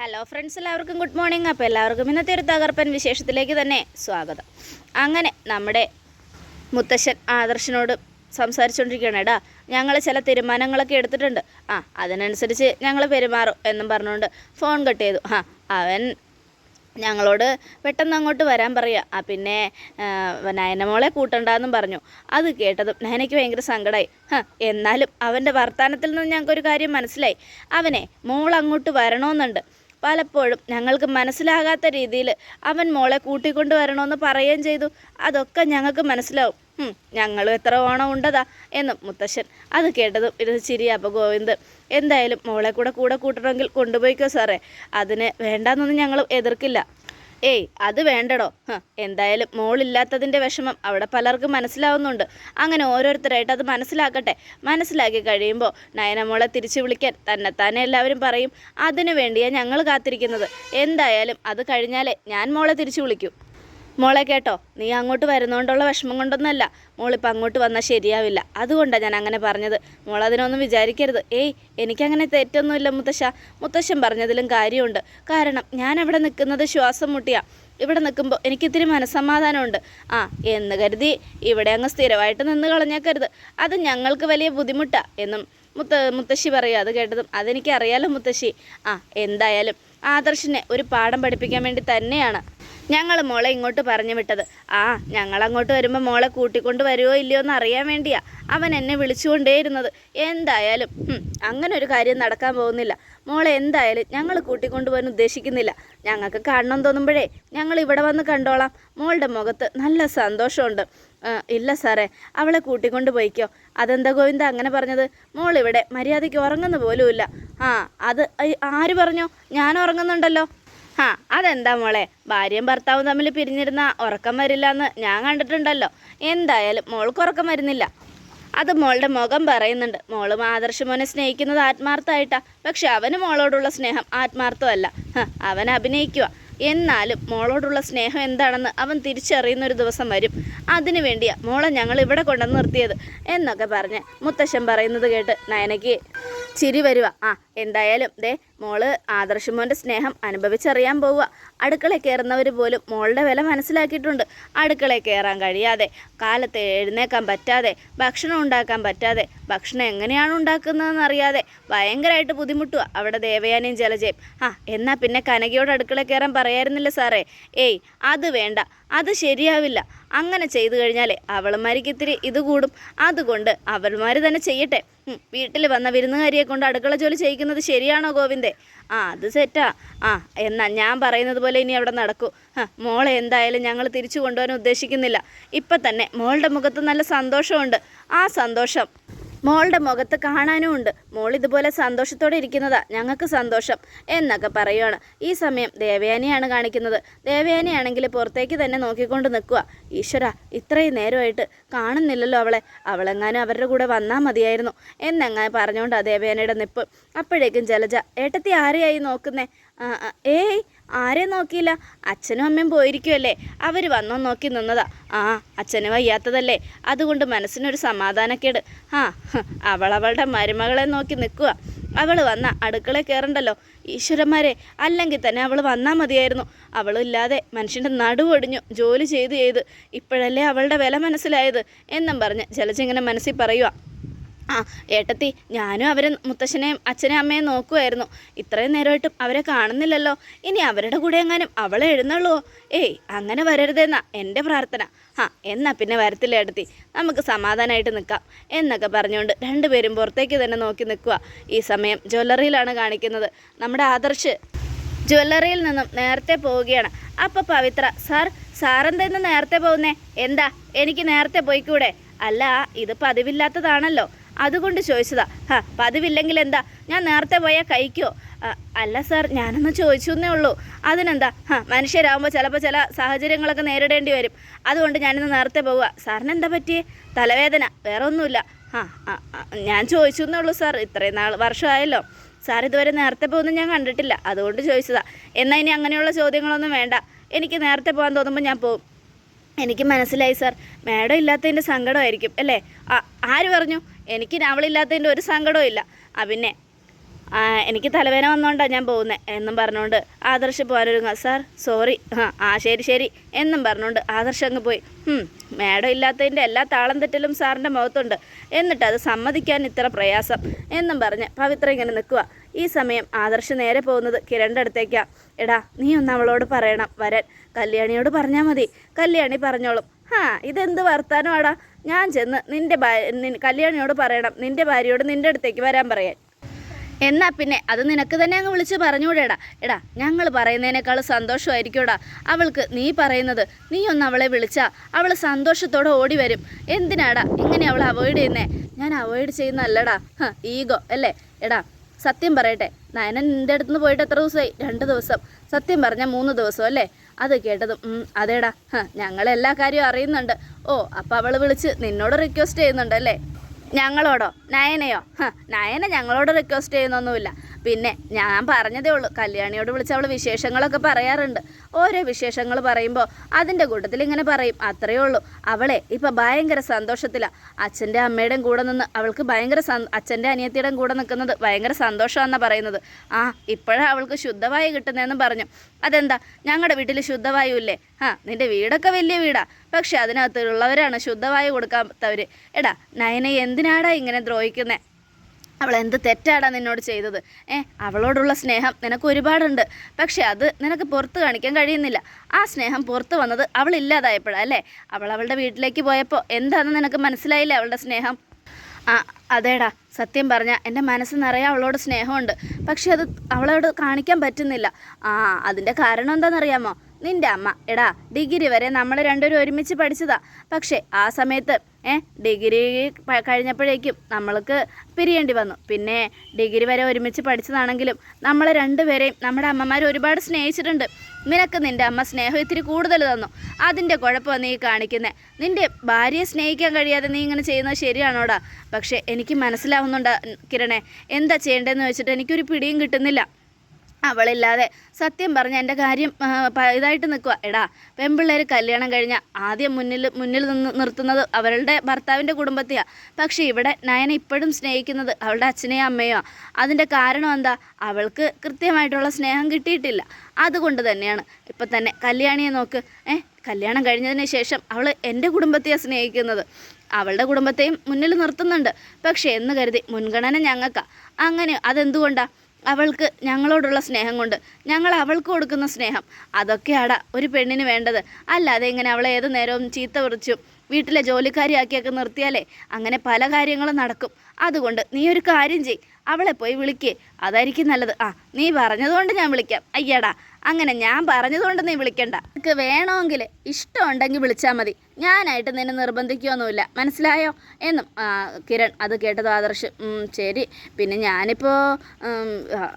Hello friends എല്ലാവർക്കും good morning അപ്പോൾ എല്ലാവർക്കും ഇന്നത്തെ ഒരു തകർപ്പൻ വിശേഷത്തിലേക്ക് തന്നെ സ്വാഗതം. അങ്ങനെ നമ്മുടെ മുത്തശ്ശൻ ആദർശനോട് സംസാരിച്ചുകൊണ്ടിരിക്കുകയാണ് എടാ ഞങ്ങൾ ചില തീരുമാനങ്ങളൊക്കെ എടുത്തിട്ടുണ്ട്. ആ അതിനനുസരിച്ച് ഞങ്ങൾ പെരുമാറും എന്നും പറഞ്ഞുകൊണ്ട് ഫോൺ കട്ട് ചെയ്തു. ആ അവൻ ഞങ്ങളോട് പെട്ടെന്ന് അങ്ങോട്ട് വരാൻ പറയുക ആ പിന്നെ നയനമോളെ കൂട്ടണ്ടെന്നും പറഞ്ഞു. അത് കേട്ടതും നയനയ്ക്ക് ഭയങ്കര സങ്കടമായി എന്നാലും അവന്റെ വർത്തമാനത്തിൽ നിന്ന് ഞങ്ങൾക്കൊരു കാര്യം മനസ്സിലായി. അവനെ മോൾ അങ്ങോട്ട് വരണമെന്നുണ്ട് പലപ്പോഴും ഞങ്ങൾക്ക് മനസ്സിലാകാത്ത രീതിയിൽ അവൻ മോളെ കൂട്ടിക്കൊണ്ട് വരണമെന്ന് പറയുകയും ചെയ്തു. അതൊക്കെ ഞങ്ങൾക്ക് മനസ്സിലാവും. ഞങ്ങൾ എത്ര ഓണം ഉണ്ടതാ എന്നും മുത്തശ്ശൻ അത് കേട്ടതും ഇത് അപ്പോൾ ഗോവിന്ദ് എന്തായാലും മോളെ കൂടെ കൂടെ കൂട്ടണമെങ്കിൽ കൊണ്ടുപോയിക്കോ സാറേ. അതിന് വേണ്ടാന്നൊന്നും ഞങ്ങൾ എതിർക്കില്ല. ഏയ് അത് വേണ്ടടോ. എന്തായാലും മോളില്ലാത്തതിന്റെ വിഷമം അവിടെ പലർക്കും മനസ്സിലാവുന്നുണ്ട്. അങ്ങനെ ഓരോരുത്തരായിട്ട് അത് മനസ്സിലാക്കട്ടെ. മനസ്സിലാക്കി കഴിയുമ്പോൾ നയനമോളെ തിരിച്ചു വിളിക്കാൻ തന്നെത്താനെ എല്ലാവരും പറയും അതിനു വേണ്ടിയാണ് ഞങ്ങൾ കാത്തിരിക്കുന്നത്. എന്തായാലും അത് കഴിഞ്ഞാലേ ഞാൻ മോളെ തിരിച്ചു വിളിക്കൂ. മോളെ കേട്ടോ നീ അങ്ങോട്ട് വരുന്നോണ്ടുള്ള വിഷമം കൊണ്ടൊന്നല്ല മോളിപ്പോൾ അങ്ങോട്ട് വന്നാൽ ശരിയാവില്ല. അതുകൊണ്ടാണ് ഞാൻ അങ്ങനെ പറഞ്ഞത്. മോൾ അതിനൊന്നും വിചാരിക്കരുത്. ഏയ് എനിക്കങ്ങനെ തെറ്റൊന്നുമില്ല മുത്തശ്ശ. മുത്തശ്ശൻ പറഞ്ഞതിലും കാര്യമുണ്ട്. കാരണം ഞാൻ അവിടെ നിൽക്കുന്നത് ശ്വാസം മുട്ടിയാ. ഇവിടെ നിൽക്കുമ്പോൾ എനിക്കിത്തിരി മനസ്സമാധാനമുണ്ട്. ആ എന്ന് കരുതി ഇവിടെ അങ്ങ് സ്ഥിരമായിട്ട് നിന്ന് കളഞ്ഞേക്കരുത്. അത് ഞങ്ങൾക്ക് വലിയ ബുദ്ധിമുട്ടാണ് എന്നും മുത്ത മുത്തശ്ശി പറയുക അത് കേട്ടതും അതെനിക്കറിയാലോ മുത്തശ്ശി. ആ എന്തായാലും ആദർശിനെ ഒരു പാഠം പഠിപ്പിക്കാൻ വേണ്ടി തന്നെയാണ്. ഞങ്ങൾ മോളെ ഇങ്ങോട്ട് പറഞ്ഞു വിട്ടത്. ആ ഞങ്ങൾ അങ്ങോട്ട് വരുമ്പോൾ മോളെ കൂട്ടിക്കൊണ്ട് വരുമോ ഇല്ലയോ എന്ന് അറിയാൻ വേണ്ടിയാ അവൻ എന്നെ വിളിച്ചുകൊണ്ടേയിരുന്നത്. എന്തായാലും അങ്ങനെ ഒരു കാര്യം നടക്കാൻ പോകുന്നില്ല. മോളെ എന്തായാലും ഞങ്ങൾ കൂട്ടിക്കൊണ്ടുപോകാൻ ഉദ്ദേശിക്കുന്നില്ല. ഞങ്ങൾക്ക് കാണണം തോന്നുമ്പോഴേ ഞങ്ങൾ ഇവിടെ വന്ന് കണ്ടോളാം. മോളുടെ മുഖത്ത് നല്ല സന്തോഷമുണ്ട്. ഇല്ല സാറേ അവളെ കൂട്ടിക്കൊണ്ട് പോയിക്കോ. അതെന്താ ഗോവിന്ദ അങ്ങനെ പറഞ്ഞത്? മോൾ ഇവിടെ മര്യാദയ്ക്ക് ഉറങ്ങുന്ന പോലുമില്ല. ആ അത് ആര് പറഞ്ഞോ? ഞാൻ ഉറങ്ങുന്നുണ്ടല്ലോ. ആ അതെന്താ മോളെ? ഭാര്യയും ഭർത്താവും തമ്മിൽ പിരിഞ്ഞിരുന്ന ഉറക്കം വരില്ല എന്ന് ഞാൻ കണ്ടിട്ടുണ്ടല്ലോ. എന്തായാലും മോൾക്ക് ഉറക്കം വരുന്നില്ല. അത് മോളുടെ മുഖം പറയുന്നുണ്ട്. മോളും ആദർശ് മോനെ സ്നേഹിക്കുന്നത് ആത്മാർത്ഥമായിട്ടാ പക്ഷെ അവന് മോളോടുള്ള സ്നേഹം ആത്മാർത്ഥമല്ല. അവൻ അഭിനയിക്കുക എന്നാലും മോളോടുള്ള സ്നേഹം എന്താണെന്ന് അവൻ തിരിച്ചറിയുന്ന ഒരു ദിവസം വരും. അതിനു വേണ്ടിയാ മോളെ ഞങ്ങൾ ഇവിടെ കൊണ്ടുവന്ന് നിർത്തിയത് എന്നൊക്കെ പറഞ്ഞ് മുത്തശ്ശൻ പറയുന്നത് കേട്ട് നയനയ്ക്ക് ചിരി വരുക ആ എന്തായാലും ദേ മോൾ ആദർശമോന്റെ സ്നേഹം അനുഭവിച്ചറിയാൻ പോവുക. അടുക്കളയിൽ കയറുന്നവർ പോലും മോളുടെ വില മനസ്സിലാക്കിയിട്ടുണ്ട്. അടുക്കളയിൽ കയറാൻ കഴിയാതെ കാലത്ത് എഴുന്നേക്കാൻ പറ്റാതെ ഭക്ഷണം ഉണ്ടാക്കാൻ പറ്റാതെ ഭക്ഷണം എങ്ങനെയാണ് ഉണ്ടാക്കുന്നതെന്ന് അറിയാതെ ഭയങ്കരമായിട്ട് ബുദ്ധിമുട്ടുക അവിടെ ദേവയാനിയും ജലജയും. ആ എന്നാൽ പിന്നെ കനകയോട് അടുക്കളയിൽ കയറാൻ പറയായിരുന്നില്ല സാറേ. ഏയ് അത് വേണ്ട. അത് ശരിയാവില്ല. അങ്ങനെ ചെയ്തു കഴിഞ്ഞാലേ അവളുമാർക്ക് ഇത്തിരി ഇത് കൂടും. അതുകൊണ്ട് അവൾമാർ തന്നെ ചെയ്യട്ടെ. വീട്ടിൽ വന്ന വിരുന്നുകാരിയെ കൊണ്ട് അടുക്കള ജോലി ചെയ്യിക്കുന്നത് ശരിയാണോ ഗോവിന്ദേ? ആ അത് സെറ്റാ. ആ എന്നാ ഞാൻ പറയുന്നത് പോലെ ഇനി അവിടെ നടക്കൂ. മോളെ എന്തായാലും ഞങ്ങൾ തിരിച്ചു കൊണ്ടുപോകാൻ ഉദ്ദേശിക്കുന്നില്ല. ഇപ്പം തന്നെ മോളുടെ മുഖത്ത് നല്ല സന്തോഷമുണ്ട്. ആ സന്തോഷം. മോളുടെ മുഖത്ത് കാണാനും ഉണ്ട്. മോൾ ഇതുപോലെ സന്തോഷത്തോടെ ഇരിക്കുന്നതാ. ഞങ്ങൾക്ക് സന്തോഷം എന്നൊക്കെ പറയുവാണ്. ഈ സമയം ദേവയാനിയാണ് കാണിക്കുന്നത്. ദേവയാനിയാണെങ്കിൽ പുറത്തേക്ക് തന്നെ നോക്കിക്കൊണ്ട് നിൽക്കുക ഈശ്വര ഇത്രയും നേരമായിട്ട് കാണുന്നില്ലല്ലോ അവളെ. അവളെങ്ങാനും അവരുടെ കൂടെ വന്നാൽ മതിയായിരുന്നു എന്നെങ്ങനെ പറഞ്ഞുകൊണ്ടാണ് ദേവയാനിയുടെ നിപ്പ്. അപ്പോഴേക്കും ജലജ ഏട്ടത്തി ആരെയായി നോക്കുന്നേ? ഏയ് ആരെ നോക്കിയില്ല? അച്ഛനും അമ്മയും പോയിരിക്കുമല്ലേ അവർ വന്നോ നോക്കി നിന്നതാ. ആ അച്ഛന് വയ്യാത്തതല്ലേ? അതുകൊണ്ട് മനസ്സിനൊരു സമാധാനക്കേട്. ആ അവളവളുടെ മരുമകളെ നോക്കി നിൽക്കുക അവൾ വന്ന അടുക്കളെ കയറണ്ടല്ലോ ഈശ്വരന്മാരെ അല്ലെങ്കിൽ തന്നെ അവൾ വന്നാൽ മതിയായിരുന്നു. അവളില്ലാതെ മനുഷ്യന്റെ നടുവൊടിഞ്ഞു ജോലി ചെയ്ത് ചെയ്ത് ഇപ്പോഴല്ലേ അവളുടെ വില മനസ്സിലായത് എന്നും പറഞ്ഞ് ജലജിങ്ങനെ മനസ്സിൽ പറയുക ആ ഏട്ടത്തി ഞാനും അവരെ മുത്തശ്ശനെയും അച്ഛനെയും അമ്മയും നോക്കുമായിരുന്നു ഇത്രയും നേരമായിട്ടും അവരെ കാണുന്നില്ലല്ലോ. ഇനി അവരുടെ കൂടെ എങ്ങാനും അവളെ എഴുന്നള്ളുവോ? ഏയ് അങ്ങനെ വരരുതെന്നാ എന്റെ പ്രാർത്ഥന. ആ എന്നാ പിന്നെ വരത്തില്ല ഏട്ടത്തി. നമുക്ക് സമാധാനമായിട്ട് നിൽക്കാം എന്നൊക്കെ പറഞ്ഞുകൊണ്ട് രണ്ടുപേരും പുറത്തേക്ക് തന്നെ നോക്കി നിൽക്കുക. ഈ സമയം ജ്വല്ലറിയിലാണ് കാണിക്കുന്നത്. നമ്മുടെ ആദർശ് ജ്വല്ലറിയിൽ നിന്നും നേരത്തെ പോവുകയാണ്. അപ്പം പവിത്ര സാർ സാറെന്താ ഇന്ന് നേരത്തെ പോകുന്നേ? എന്താ? എനിക്ക് നേരത്തെ പോയിക്കൂടെ? അല്ല ഇത് പതിവില്ലാത്തതാണല്ലോ. അതുകൊണ്ട് ചോദിച്ചതാ ഹാ പതിവില്ലെങ്കിൽ എന്താ? ഞാൻ നേരത്തെ പോയാൽ കഴിക്കോ? അല്ല സാർ ഞാനൊന്ന് ചോദിച്ചു എന്നേ ഉള്ളൂ. അതിനെന്താ? ഹാ മനുഷ്യരാകുമ്പോൾ ചിലപ്പോൾ ചില സാഹചര്യങ്ങളൊക്കെ നേരിടേണ്ടി വരും. അതുകൊണ്ട് ഞാനിന്ന് നേരത്തെ പോവുക സാറിന് എന്താ പറ്റിയേ? തലവേദന വേറെ ഒന്നുമില്ല ആ ഞാൻ ചോദിച്ചു എന്നേ ഉള്ളൂ സാർ ഇത്രയും നാൾ വർഷമായല്ലോ. സാർ ഇതുവരെ നേരത്തെ പോകുന്നത് ഞാൻ കണ്ടിട്ടില്ല. അതുകൊണ്ട് ചോദിച്ചതാ. എന്നാൽ ഇനി അങ്ങനെയുള്ള ചോദ്യങ്ങളൊന്നും വേണ്ട. എനിക്ക് നേരത്തെ പോകാൻ തോന്നുമ്പോൾ ഞാൻ പോകും എനിക്ക് മനസ്സിലായി സാർ. മാഡം ഇല്ലാത്തതിന്റെ സങ്കടമായിരിക്കും അല്ലേ? ആര് പറഞ്ഞു? എനിക്ക് അവളില്ലാത്തതിന്റെ ഒരു സങ്കടവും ഇല്ല. ആ പിന്നെ എനിക്ക് തലവേദന വന്നോണ്ടാണ് ഞാൻ പോകുന്നത് എന്നും പറഞ്ഞുകൊണ്ട് ആദർശ് പോകാനൊരുങ്ങ സാർ സോറി ആ ശരി ശരി എന്നും പറഞ്ഞുകൊണ്ട് ആദർശ് അങ്ങ് പോയി. "ഹും, മേഡം ഇല്ലാത്തതിന്റെ എല്ലാ താളം തെറ്റലും സാറിന്റെ മുഖത്തുണ്ട്. എന്നിട്ട് അത് സമ്മതിക്കാൻ ഇത്ര പ്രയാസം എന്നും പറഞ്ഞ് പവിത്ര ഇങ്ങനെ നിൽക്കുക ഈ സമയം ആദർശ് നേരെ പോകുന്നത് കിരണിന്റെ അടുത്തേക്കാ. എടാ നീ ഒന്ന് അവളോട് പറയണം വരാൻ. കല്യാണിയോട് പറഞ്ഞാൽ മതി. കല്യാണി പറഞ്ഞോളും. ഹാ ഇതെന്ത് വർത്താനമാടാ? ഞാൻ ചെന്ന് നിന്റെ കല്യാണിയോട് പറയണം. നിന്റെ ഭാര്യയോട് നിന്റെ അടുത്തേക്ക് വരാൻ പറയാൻ. എന്നാ പിന്നെ അത് നിനക്ക് തന്നെ അങ്ങ് വിളിച്ച് പറഞ്ഞുകൂടെടാ. എടാ ഞങ്ങൾ പറയുന്നതിനേക്കാൾ സന്തോഷമായിരിക്കൂടാ അവൾക്ക് നീ പറയുന്നത് നീ ഒന്ന് അവളെ വിളിച്ചാ. അവൾ സന്തോഷത്തോടെ ഓടി വരും. എന്തിനാടാ ഇങ്ങനെ അവൾ അവോയ്ഡ് ചെയ്യുന്നേ? ഞാൻ അവോയ്ഡ് ചെയ്യുന്നല്ലടാ ഈഗോ അല്ലേ? എടാ സത്യം പറയട്ടെ. നയനൻ നിന്റെ അടുത്ത് നിന്ന് പോയിട്ട് എത്ര ദിവസമായി? രണ്ട് ദിവസം. സത്യം പറഞ്ഞാൽ മൂന്ന് ദിവസം അല്ലേ? അത് കേട്ടതും അതേടാ. ഞങ്ങൾ ഞങ്ങളെല്ലാ കാര്യവും അറിയുന്നുണ്ട്. ഓ അപ്പൊ അവൾ വിളിച്ച് നിന്നോട് റിക്വസ്റ്റ് ചെയ്യുന്നുണ്ടല്ലേ ഞങ്ങളോടോ? നയനയോ? നയന ഞങ്ങളോട് റിക്വസ്റ്റ് ചെയ്യുന്നൊന്നുമില്ല. പിന്നെ ഞാൻ പറഞ്ഞതേ ഉള്ളൂ കല്യാണിയോട് വിളിച്ച് അവൾ വിശേഷങ്ങളൊക്കെ പറയാറുണ്ട്. ഓരോ വിശേഷങ്ങൾ പറയുമ്പോൾ അതിന്റെ കൂട്ടത്തിൽ ഇങ്ങനെ പറയും അത്രയേ ഉള്ളൂ. അവളെ ഇപ്പം ഭയങ്കര സന്തോഷത്തിലാണ് അച്ഛന്റെ അമ്മയുടെയും കൂടെ നിന്ന് അവൾക്ക് ഭയങ്കര അച്ഛന്റെ അനിയത്തിയുടെയും കൂടെ നിൽക്കുന്നത് ഭയങ്കര സന്തോഷമാണെന്നാണ് പറയുന്നത്. ആ ഇപ്പോഴാണ് അവൾക്ക് ശുദ്ധവായു കിട്ടുന്നതെന്ന് പറഞ്ഞു. അതെന്താ? ഞങ്ങളുടെ വീട്ടിൽ ശുദ്ധവായു ഇല്ലേ? ആ നിന്റെ വീടൊക്കെ വലിയ വീടാ. പക്ഷെ അതിനകത്തുള്ളവരാണ് ശുദ്ധവായു കൊടുക്കാത്തവർ എടാ നയനെ എന്തിനാടാ ഇങ്ങനെ ദ്രോഹിക്കുന്നത് അവൾ എന്ത് തെറ്റാടാ നിന്നോട് ചെയ്തത്? ഏ അവളോടുള്ള സ്നേഹം നിനക്ക് ഒരുപാടുണ്ട്. പക്ഷെ അത് നിനക്ക് പുറത്ത് കാണിക്കാൻ കഴിയുന്നില്ല. ആ സ്നേഹം പുറത്ത് വന്നത് അവൾ ഇല്ലാതായപ്പോഴാ അല്ലേ? അവൾ അവളുടെ വീട്ടിലേക്ക് പോയപ്പോൾ എന്താണെന്ന് നിനക്ക് മനസ്സിലായില്ല അവളുടെ സ്നേഹം? ആ അതേടാ. സത്യം പറഞ്ഞാൽ എന്റെ മനസ്സ് നിറയെ അവളോട് സ്നേഹമുണ്ട്. പക്ഷെ അത് അവളോട് കാണിക്കാൻ പറ്റുന്നില്ല. ആ അതിന്റെ കാരണം എന്താണെന്നറിയാമോ നിന്റെ അമ്മ. എടാ ഡിഗ്രി വരെ നമ്മൾ രണ്ടുപേരും ഒരുമിച്ച് പഠിച്ചതാ. പക്ഷേ ആ സമയത്ത് ഡിഗ്രി കഴിഞ്ഞപ്പോഴേക്കും നമ്മൾക്ക് പിരിയേണ്ടി വന്നു. പിന്നെ ഡിഗ്രി വരെ ഒരുമിച്ച് പഠിച്ചതാണെങ്കിലും നമ്മളെ രണ്ടുപേരെയും നമ്മുടെ അമ്മമാർ ഒരുപാട് സ്നേഹിച്ചിട്ടുണ്ട്. നിനക്ക് നിന്റെ അമ്മ സ്നേഹം ഇത്തിരി കൂടുതൽ തന്നു. അതിന്റെ കുഴപ്പമാണ് നീ കാണിക്കുന്നത് നിന്റെ ഭാര്യയെ സ്നേഹിക്കാൻ കഴിയാതെ നീ ഇങ്ങനെ ചെയ്യുന്നത് ശരിയാണോടാ? പക്ഷേ എനിക്ക് മനസ്സിലാവുന്നുണ്ട് കിരണേ. എന്താ ചെയ്യേണ്ടതെന്ന് വെച്ചിട്ട് എനിക്കൊരു പിടിയും കിട്ടുന്നില്ല. അവളില്ലാതെ സത്യം പറഞ്ഞ എന്റെ കാര്യം ഇതായിട്ട് നിൽക്കുക എടാ പെൺപിള്ളേർ കല്യാണം കഴിഞ്ഞാൽ ആദ്യം മുന്നിൽ മുന്നിൽ നിന്ന് നിർത്തുന്നത് അവരുടെ ഭർത്താവിന്റെ കുടുംബത്തെയാണ് പക്ഷേ ഇവിടെ നയന ഇപ്പോഴും സ്നേഹിക്കുന്നത് അവളുടെ അച്ഛനെയോ അമ്മയോ അതിന്റെ കാരണം എന്താ? അവൾക്ക് കൃത്യമായിട്ടുള്ള സ്നേഹം കിട്ടിയിട്ടില്ല. അതുകൊണ്ട് തന്നെയാണ്. ഇപ്പം തന്നെ കല്യാണിയെ നോക്ക്. ഏ കല്യാണം കഴിഞ്ഞതിന് ശേഷം അവൾ എന്റെ കുടുംബത്തെയാണ് സ്നേഹിക്കുന്നത്. അവളുടെ കുടുംബത്തെയും മുന്നിൽ നിർത്തുന്നുണ്ട്. പക്ഷേ എന്ന് കരുതി മുൻഗണന ഞങ്ങൾക്കാണ് അങ്ങനെ അതെന്തുകൊണ്ടാണ് അവൾക്ക് ഞങ്ങളോടുള്ള സ്നേഹം കൊണ്ട്. ഞങ്ങൾ അവൾക്ക് കൊടുക്കുന്ന സ്നേഹം. അതൊക്കെയാടാ ഒരു പെണ്ണിന് വേണ്ടത്. അല്ലാതെ ഇങ്ങനെ അവളെ ഏത് നേരവും ചീത്ത വിറിച്ചും വീട്ടിലെ ജോലിക്കാരിയാക്കിയൊക്കെ നിർത്തിയാലേ അങ്ങനെ പല കാര്യങ്ങളും നടക്കും. അതുകൊണ്ട് നീ ഒരു കാര്യം ചെയ്. അവളെ പോയി വിളിക്കേ. അതായിരിക്കും നല്ലത്. ആ നീ പറഞ്ഞതുകൊണ്ട് ഞാൻ വിളിക്കാം. അയ്യടാ അങ്ങനെ ഞാൻ പറഞ്ഞതുകൊണ്ട് നീ വിളിക്കണ്ട. നിനക്ക് വേണമെങ്കിൽ ഇഷ്ടമുണ്ടെങ്കിൽ വിളിച്ചാൽ മതി. ഞാനായിട്ട് നിന്നെ നിർബന്ധിക്കുകയൊന്നുമില്ല മനസ്സിലായോ? എന്നും കിരൺ അത് കേട്ടത് ആദർശ്. "ഉം, ശരി. പിന്നെ ഞാനിപ്പോൾ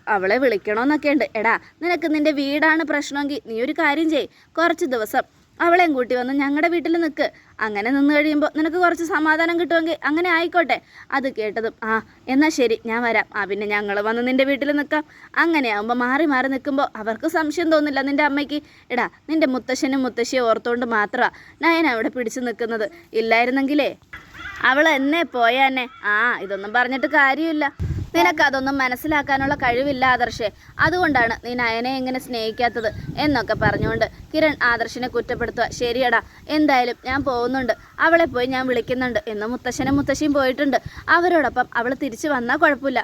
അവളെ വിളിക്കണമെന്നൊക്കെ ഉണ്ട് എടാ നിനക്ക് നിന്റെ വീടാണ് പ്രശ്നമെങ്കിൽ നീ ഒരു കാര്യം ചെയ് കുറച്ച് ദിവസം അവളെയും കൂട്ടി വന്ന് ഞങ്ങളുടെ വീട്ടിൽ നിൽക്ക് അങ്ങനെ നിന്ന് കഴിയുമ്പോൾ നിനക്ക് കുറച്ച് സമാധാനം കിട്ടുമെങ്കിൽ അങ്ങനെ ആയിക്കോട്ടെ. അത് കേട്ടതും ആ എന്നാൽ ശരി ഞാൻ വരാം. ആ പിന്നെ ഞങ്ങൾ വന്ന് നിന്റെ വീട്ടിൽ നിൽക്കാം അങ്ങനെയാകുമ്പോൾ മാറി മാറി നിൽക്കുമ്പോൾ അവർക്ക് സംശയം തോന്നില്ല നിന്റെ അമ്മയ്ക്ക്. എടാ നിന്റെ മുത്തശ്ശനും മുത്തശ്ശിയും ഓർത്തുകൊണ്ട് മാത്രമാണ് നയൻ അവിടെ പിടിച്ചു നിൽക്കുന്നത് ഇല്ലായിരുന്നെങ്കിലേ അവൾ എന്നെ പോയാന്നെ ആ ഇതൊന്നും പറഞ്ഞിട്ട് കാര്യമില്ല. നിനക്കതൊന്നും മനസ്സിലാക്കാനുള്ള കഴിവില്ല ആദർശേ. അതുകൊണ്ടാണ് നീ നയനെ എങ്ങനെ സ്നേഹിക്കാത്തത് എന്നൊക്കെ പറഞ്ഞുകൊണ്ട് കിരൺ ആദർശിനെ കുറ്റപ്പെടുത്തുക. ശരിയടാ എന്തായാലും ഞാൻ പോകുന്നുണ്ട്. അവളെ പോയി ഞാൻ വിളിക്കുന്നുണ്ട് എന്ന് മുത്തശ്ശനും മുത്തശ്ശിയും പോയിട്ടുണ്ട്. അവരോടൊപ്പം അവൾ തിരിച്ചു വന്നാൽ കുഴപ്പമില്ല.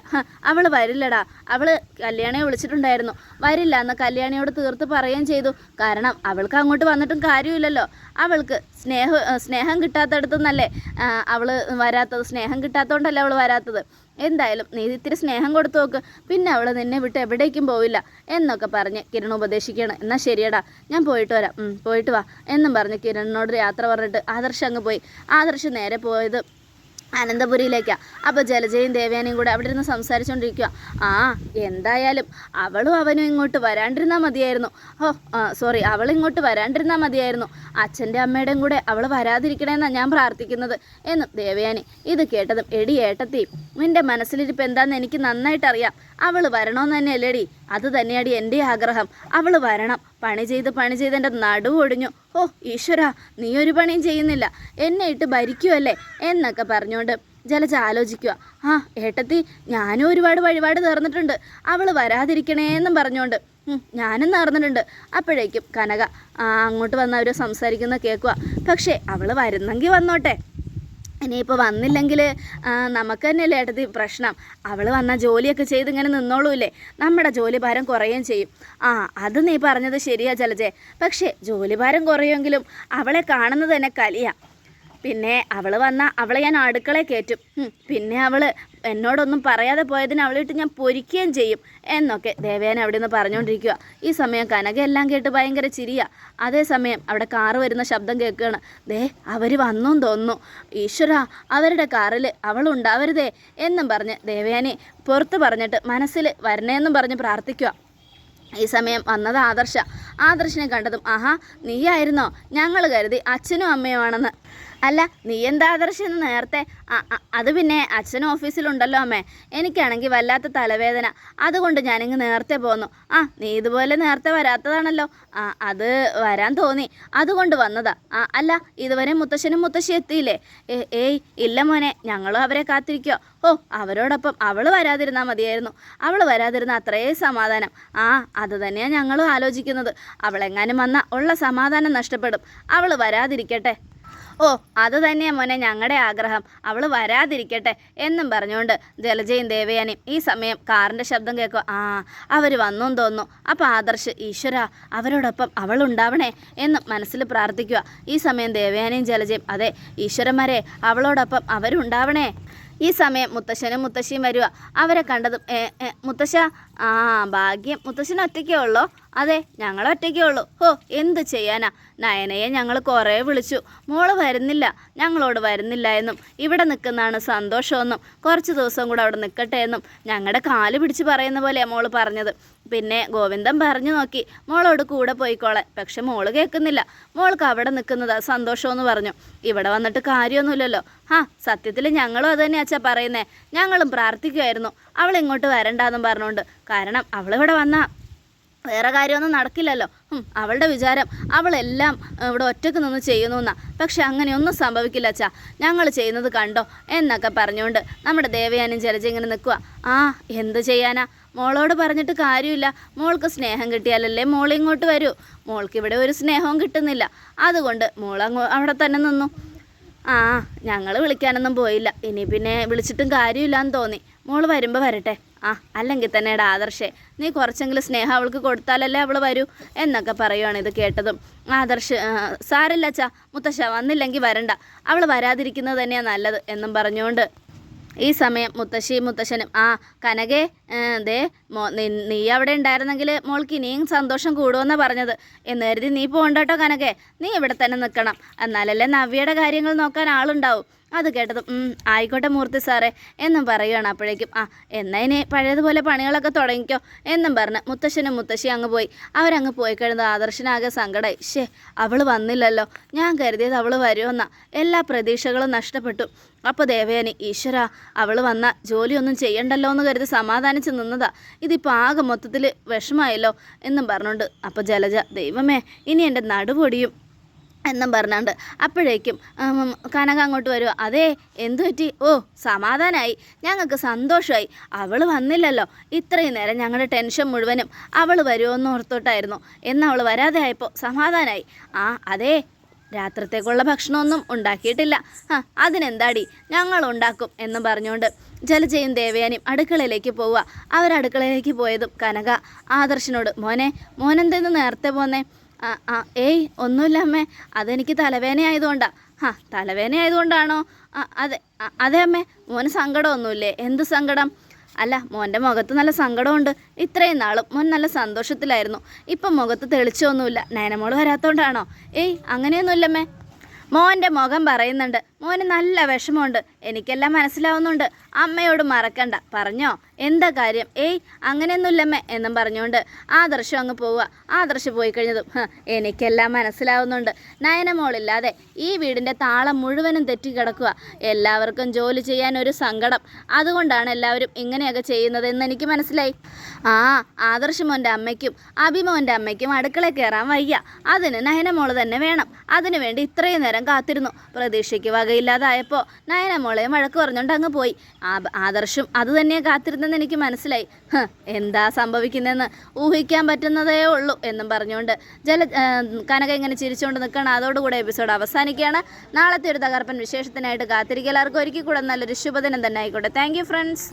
അവൾ വരില്ലടാ. അവൾ കല്യാണിയെ വിളിച്ചിട്ടുണ്ടായിരുന്നു. വരില്ല എന്ന് കല്യാണിയോട് തീർത്ത് പറയുകയും ചെയ്തു. കാരണം അവൾക്ക് അങ്ങോട്ട് വന്നിട്ടും കാര്യമില്ലല്ലോ. അവൾക്ക് സ്നേഹം സ്നേഹം കിട്ടാത്തടത്തുനിന്നല്ലേ അവൾ വരാത്തത്. സ്നേഹം കിട്ടാത്തതുകൊണ്ടല്ലേ അവൾ വരാത്തത്. എന്തായാലും നീ ഇത്തിരി സ്നേഹം കൊടുത്തു നോക്ക്. പിന്നെ അവൾ നിന്നെ വിട്ട് എവിടേക്കും പോവില്ല. എന്നൊക്കെ പറഞ്ഞ് കിരൺ ഉപദേശിക്കുകയാണ്. എന്നാൽ ശരിയടാ ഞാൻ പോയിട്ട് വരാം. പോയിട്ട് വാ. എന്നും പറഞ്ഞ് കിരണിനോട് യാത്ര പറഞ്ഞിട്ട് ആദർശ് അങ്ങ് പോയി. ആദർശ് നേരെ പോയത് അനന്തപുരിയിലേക്കാണ് അപ്പോൾ ജലജയും ദേവയാനയും കൂടെ അവിടെ ഇരുന്ന് സംസാരിച്ചുകൊണ്ടിരിക്കുക ആ എന്തായാലും അവളും അവനും ഇങ്ങോട്ട് വരാണ്ടിരുന്നാൽ മതിയായിരുന്നു. ഓ സോറി അവൾ ഇങ്ങോട്ട് വരാണ്ടിരുന്നാൽ മതിയായിരുന്നു. അച്ഛന്റെ അമ്മയുടെയും കൂടെ അവൾ വരാതിരിക്കണമെന്നാണ് ഞാൻ പ്രാർത്ഥിക്കുന്നത് എന്നും ദേവയാനി ഇത് കേട്ടതും എടി ഏട്ടത്തി നിന്റെ മനസ്സിലിരിപ്പ് എന്താണെന്ന് എനിക്ക് നന്നായിട്ട് അറിയാം അവൾ വരണമെന്ന് തന്നെയല്ലേടി. അത് തന്നെയാടി എന്റെ ആഗ്രഹം. അവൾ വരണം. പണി ചെയ്ത് പണി ചെയ്ത് എന്റെ നടുവ് ഒടിഞ്ഞു. ഓ ഈശ്വര നീ ഒരു പണിയും ചെയ്യുന്നില്ല. എന്നെ ഇട്ട് ഭരിക്കുമല്ലേ എന്നൊക്കെ പറഞ്ഞുകൊണ്ട് ജലജ ആലോചിക്കുക. ആ ഏട്ടത്തി ഞാനും ഒരുപാട് വഴിപാട് തീർന്നിട്ടുണ്ട്. അവൾ വരാതിരിക്കണേന്നും പറഞ്ഞുകൊണ്ട്. ഞാനും നടന്നിട്ടുണ്ട്. അപ്പോഴേക്കും കനക അങ്ങോട്ട് വന്ന് അവർ സംസാരിക്കുന്ന കേൾക്കുക. പക്ഷേ അവൾ വരുന്നെങ്കിൽ വന്നോട്ടെ. ഇനിയിപ്പോൾ വന്നില്ലെങ്കിൽ നമുക്ക് തന്നെയല്ലേ ഏട്ടത്തി പ്രശ്നം. അവൾ വന്ന ജോലിയൊക്കെ ചെയ്ത് ഇങ്ങനെ നിന്നോളൂല്ലേ? നമ്മുടെ ജോലി ഭാരം കുറയുകയും ചെയ്യും. ആ അത് നീ പറഞ്ഞത് ശരിയാ ജലജെ പക്ഷേ ജോലി ഭാരം കുറയുമെങ്കിലും അവളെ കാണുന്നത് തന്നെ കലിയാ. പിന്നെ അവൾ വന്ന അവളെ ഞാൻ അടുക്കളയിൽ കയറ്റും. പിന്നെ അവൾ എന്നോടൊന്നും പറയാതെ പോയതിന് അവളിട്ട് ഞാൻ പൊരിക്കുകയും ചെയ്യും. എന്നൊക്കെ ദേവേന അവിടെ നിന്ന് പറഞ്ഞുകൊണ്ടിരിക്കുക ഈ സമയം കനക എല്ലാം കേട്ട് ഭയങ്കര ചിരിയാ. അതേസമയം അവിടെ കാറ് വരുന്ന ശബ്ദം കേൾക്കുകയാണ്. ദേ അവർ വന്നും തോന്നുന്നു. ഈശ്വര അവരുടെ കാറിൽ അവൾ ഉണ്ടാവരുതേ എന്നും പറഞ്ഞ് ദേവേനെ പുറത്ത് പറഞ്ഞിട്ട് മനസ്സിൽ വരണേന്നും പറഞ്ഞ് പ്രാർത്ഥിക്കുക ഈ സമയം വന്നത് ആദർശ. ആദർശിനെ കണ്ടതും ആഹാ നീയായിരുന്നോ? ഞങ്ങൾ കരുതി അച്ഛനും അമ്മയുമാണെന്ന്. അല്ല നീ എന്താ ആദർശം നേരത്തെ? അത് പിന്നെ അച്ഛനും ഓഫീസിലുണ്ടല്ലോ അമ്മേ. എനിക്കാണെങ്കിൽ വല്ലാത്ത തലവേദന. അതുകൊണ്ട് ഞാനിങ്ങ് നേരത്തെ പോന്നു. ആ നീ ഇതുപോലെ നേരത്തെ വരാത്തതാണല്ലോ. ആ അത് വരാൻ തോന്നി. അതുകൊണ്ട് വന്നതാ. ആ അല്ല ഇതുവരെ മുത്തശ്ശനും മുത്തശ്ശി എത്തിയില്ലേ? ഏയ് ഇല്ല മോനെ. ഞങ്ങളും അവരെ കാത്തിരിക്കോ ഓ അവരോടൊപ്പം അവൾ വരാതിരുന്നാൽ മതിയായിരുന്നു. അവൾ വരാതിരുന്ന അത്രേ സമാധാനം. ആ അത് തന്നെയാണ് ഞങ്ങളും ആലോചിക്കുന്നത്. അവളെങ്ങാനും വന്നാൽ ഉള്ള സമാധാനം നഷ്ടപ്പെടും. അവൾ വരാതിരിക്കട്ടെ. ഓ അത് തന്നെയാ മോനെ ഞങ്ങളുടെ ആഗ്രഹം. അവൾ വരാതിരിക്കട്ടെ എന്നും പറഞ്ഞുകൊണ്ട് ജലജയും ദേവയാനിയും ഈ സമയം കാറിന്റെ ശബ്ദം കേൾക്കുക ആ അവർ വന്നും തോന്നുന്നു. അപ്പോൾ ആദർശ് ഈശ്വര അവരോടൊപ്പം അവൾ ഉണ്ടാവണേ എന്നും മനസ്സിൽ പ്രാർത്ഥിക്കുക ഈ സമയം ദേവയാനിയും ജലജയും അതെ ഈശ്വരന്മാരെ അവളോടൊപ്പം അവരുണ്ടാവണേ ഈ സമയം മുത്തശ്ശനും മുത്തശ്ശിയും വരിക അവരെ കണ്ടതും മുത്തശ്ശ ആ ഭാഗ്യം. മുത്തശ്ശൻ ഒറ്റയ്ക്കേ ഉള്ളോ? അതെ ഞങ്ങൾ ഒറ്റയ്ക്കേ ഉള്ളൂ. ഹോ എന്ത് ചെയ്യാനാ? നയനയെ ഞങ്ങൾ കുറേ വിളിച്ചു. മോൾ വരുന്നില്ല. ഞങ്ങളോട് വരുന്നില്ല എന്നും. ഇവിടെ നിൽക്കുന്നതാണ് സന്തോഷമെന്നും. കുറച്ച് ദിവസം കൂടെ അവിടെ നിൽക്കട്ടെ എന്നും. ഞങ്ങളുടെ കാൽ പിടിച്ച് പറയുന്ന പോലെയാണ് മോൾ പറഞ്ഞത്. പിന്നെ ഗോവിന്ദൻ പറഞ്ഞു നോക്കി. മോളോട് കൂടെ പോയിക്കോളാൻ പക്ഷെ മോൾ കേൾക്കുന്നില്ല. മോൾക്ക് അവിടെ നിൽക്കുന്നതാ സന്തോഷമെന്ന് പറഞ്ഞു. ഇവിടെ വന്നിട്ട് കാര്യമൊന്നുമില്ലല്ലോ. ആ സത്യത്തിൽ ഞങ്ങളും അത് തന്നെ അച്ഛാ പറയുന്നേ. ഞങ്ങളും പ്രാർത്ഥിക്കുമായിരുന്നു അവൾ ഇങ്ങോട്ട് വരണ്ടാന്നും പറഞ്ഞുകൊണ്ട്. കാരണം അവളിവിടെ വന്നാ. വേറെ കാര്യമൊന്നും നടക്കില്ലല്ലോ. അവളുടെ വിചാരം അവളെല്ലാം ഇവിടെ ഒറ്റയ്ക്ക് നിന്ന് ചെയ്യുന്നു എന്നാ. പക്ഷെ അങ്ങനെയൊന്നും സംഭവിക്കില്ല അച്ഛാ. ഞങ്ങൾ ചെയ്യുന്നത് കണ്ടോ? എന്നൊക്കെ പറഞ്ഞുകൊണ്ട് നമ്മുടെ ദേവയാനും ജലജ ഇങ്ങനെ നിൽക്കുക ആ എന്ത് ചെയ്യാനാ? മോളോട് പറഞ്ഞിട്ട് കാര്യമില്ല. മോൾക്ക് സ്നേഹം കിട്ടിയാലല്ലേ മോൾ ഇങ്ങോട്ട് വരൂ. മോൾക്ക് ഇവിടെ ഒരു സ്നേഹവും കിട്ടുന്നില്ല. അതുകൊണ്ട് മോൾ അവിടെ തന്നെ നിന്നു. ആ ഞങ്ങൾ വിളിക്കാനൊന്നും പോയില്ല. ഇനി പിന്നെ വിളിച്ചിട്ടും കാര്യമില്ലാന്ന് തോന്നി. മോൾ വരുമ്പോൾ വരട്ടെ. ആ അല്ലെങ്കിൽ തന്നെ എടാ ആദർശേ നീ കുറച്ചെങ്കിലും സ്നേഹം അവൾക്ക് കൊടുത്താലല്ലേ അവൾ വരൂ എന്നൊക്കെ പറയുവാണ് ഇത് കേട്ടതും. ആദർശ് സാരല്ല അച്ഛാ മുത്തശ്ശ വന്നില്ലെങ്കിൽ വരണ്ട. അവൾ വരാതിരിക്കുന്നത് തന്നെയാണ് നല്ലത് എന്നും പറഞ്ഞുകൊണ്ട് ഈ സമയം മുത്തശ്ശി മുത്തശ്ശനും ആ കനകേ ദേ മോ നി- അവിടെ ഉണ്ടായിരുന്നെങ്കിൽ മോൾക്ക് ഇനിയും സന്തോഷം കൂടുമെന്നാണ് പറഞ്ഞത്. എന്ന് കരുതി നീ പോകണ്ട കേട്ടോ കനകേ. നീ ഇവിടെ തന്നെ നിൽക്കണം. എന്നാലല്ലേ നവ്യയുടെ കാര്യങ്ങൾ നോക്കാൻ ആളുണ്ടാവും. അത് കേട്ടത് "ഉം, ആയിക്കോട്ടെ മൂർത്തി സാറേ. എന്നും പറയുകയാണ് അപ്പോഴേക്കും ആ എന്നാ ഇനി പഴയതുപോലെ പണികളൊക്കെ തുടങ്ങിക്കോ. എന്നും പറഞ്ഞ് മുത്തശ്ശനും മുത്തശ്ശി അങ്ങ് പോയി. അവരങ്ങ് പോയി കഴിഞ്ഞത് ആദർശനാകെ സങ്കടമായി ഷേ അവൾ വന്നില്ലല്ലോ. ഞാൻ കരുതിയത് അവൾ വരുമെന്നാ. എല്ലാ പ്രതീക്ഷകളും നഷ്ടപ്പെട്ടു. അപ്പോൾ ദേവയാനി ഈശ്വര അവൾ വന്ന ജോലിയൊന്നും ചെയ്യണ്ടല്ലോ എന്ന് കരുതി സമാധാനിച്ച് നിന്നതാ. ഇതിപ്പോൾ ആകെ മൊത്തത്തിൽ വിഷമായല്ലോ എന്നും പറഞ്ഞുകൊണ്ട് അപ്പോൾ ജലജ ദൈവമേ ഇനി എന്റെ നടുപൊടിയും എന്നും പറഞ്ഞാണ്ട് അപ്പോഴേക്കും കനക അങ്ങോട്ട് വരുമോ അതേ എന്തു പറ്റി? ഓ സമാധാനമായി ഞങ്ങൾക്ക് സന്തോഷമായി അവൾ വന്നില്ലല്ലോ. ഇത്രയും നേരം ഞങ്ങളുടെ ടെൻഷൻ മുഴുവനും അവൾ വരുമോയെന്ന് ഓർത്തോട്ടായിരുന്നു. എന്നവൾ വരാതെ ആയപ്പോൾ സമാധാനമായി ആ അതേ രാത്രത്തേക്കുള്ള ഭക്ഷണമൊന്നും ഉണ്ടാക്കിയിട്ടില്ല. ആ അതിനെന്താടി? ഞങ്ങൾ ഉണ്ടാക്കും എന്ന് പറഞ്ഞുകൊണ്ട് ജലജയും ദേവയാനിയും അടുക്കളയിലേക്ക് പോവുക. അവർ അടുക്കളയിലേക്ക് പോയതും കനക ആദർശനോട് മോനെ മോനെന്തെന്ന് നേരത്തെ പോന്നേ? ആ ഏയ് ഒന്നുമില്ല അമ്മേ അതെനിക്ക് തലവേദന ആയതുകൊണ്ടാ ആ തലവേദന ആയതുകൊണ്ടാണോ അതെ അതെ അമ്മേ മോന് സങ്കടമൊന്നുമില്ലേ? എന്ത് സങ്കടം? അല്ല മോന്റെ മുഖത്ത് നല്ല സങ്കടമുണ്ട്. ഇത്രയും നാളും മോൻ നല്ല സന്തോഷത്തിലായിരുന്നു. ഇപ്പം മുഖത്ത് തെളിച്ചൊന്നുമില്ല നയനമോൾ വരാത്തോണ്ടാണോ? ഏയ് അങ്ങനെയൊന്നുമില്ലമ്മേ മോന്റെ മുഖം പറയുന്നുണ്ട്. മോന് നല്ല വിഷമമുണ്ട്. എനിക്കെല്ലാം മനസ്സിലാവുന്നുണ്ട്. അമ്മയോട് മറക്കണ്ട. പറഞ്ഞോ? എന്താ കാര്യം? ഏയ് അങ്ങനെയൊന്നുമില്ലമ്മേ എന്നും പറഞ്ഞുകൊണ്ട് ആദർശം അങ്ങ് പോവുക. ആദർശം പോയി കഴിഞ്ഞതും "ഹ്, എനിക്കെല്ലാം മനസ്സിലാവുന്നുണ്ട്. നയനമോളില്ലാതെ ഈ വീടിന്റെ താളം മുഴുവനും തെറ്റിക്കിടക്കുക എല്ലാവർക്കും ജോലി ചെയ്യാൻ ഒരു സങ്കടം. അതുകൊണ്ടാണ് എല്ലാവരും ഇങ്ങനെയൊക്കെ ചെയ്യുന്നത് എന്ന് എനിക്ക് മനസ്സിലായി. ആ ആദർശമോന്റെ അമ്മയ്ക്കും അഭിമോന്റെ അമ്മയ്ക്കും അടുക്കള കയറാൻ വയ്യ. അതിന് നയനമോൾ തന്നെ വേണം. അതിനുവേണ്ടി ഇത്രയും നേരം കാത്തിരുന്നു. പ്രതീക്ഷയ്ക്ക് വകയില്ലാതായപ്പോൾ നയന മോളെ മഴക്ക് പറഞ്ഞുകൊണ്ട് അങ്ങ് പോയി. ആദർശും അത് തന്നെ കാത്തിരുന്നെന്ന് എനിക്ക് മനസ്സിലായി. എന്താ സംഭവിക്കുന്നതെന്ന് ഊഹിക്കാൻ പറ്റുന്നതേ ഉള്ളൂ എന്നും പറഞ്ഞുകൊണ്ട് ജല കനക ഇങ്ങനെ ചിരിച്ചുകൊണ്ട് നിൽക്കണം അതോടുകൂടെ എപ്പിസോഡ് അവസാനിക്കുകയാണ്. നാളത്തെ ഒരു തകർപ്പൻ വിശേഷത്തിനായിട്ട് കാത്തിരിക്കുക. എല്ലാവർക്കും ഒരിക്കൽ കൂടെ നല്ലൊരു ശുഭദിനം തന്നെ ആയിക്കോട്ടെ. Thank friends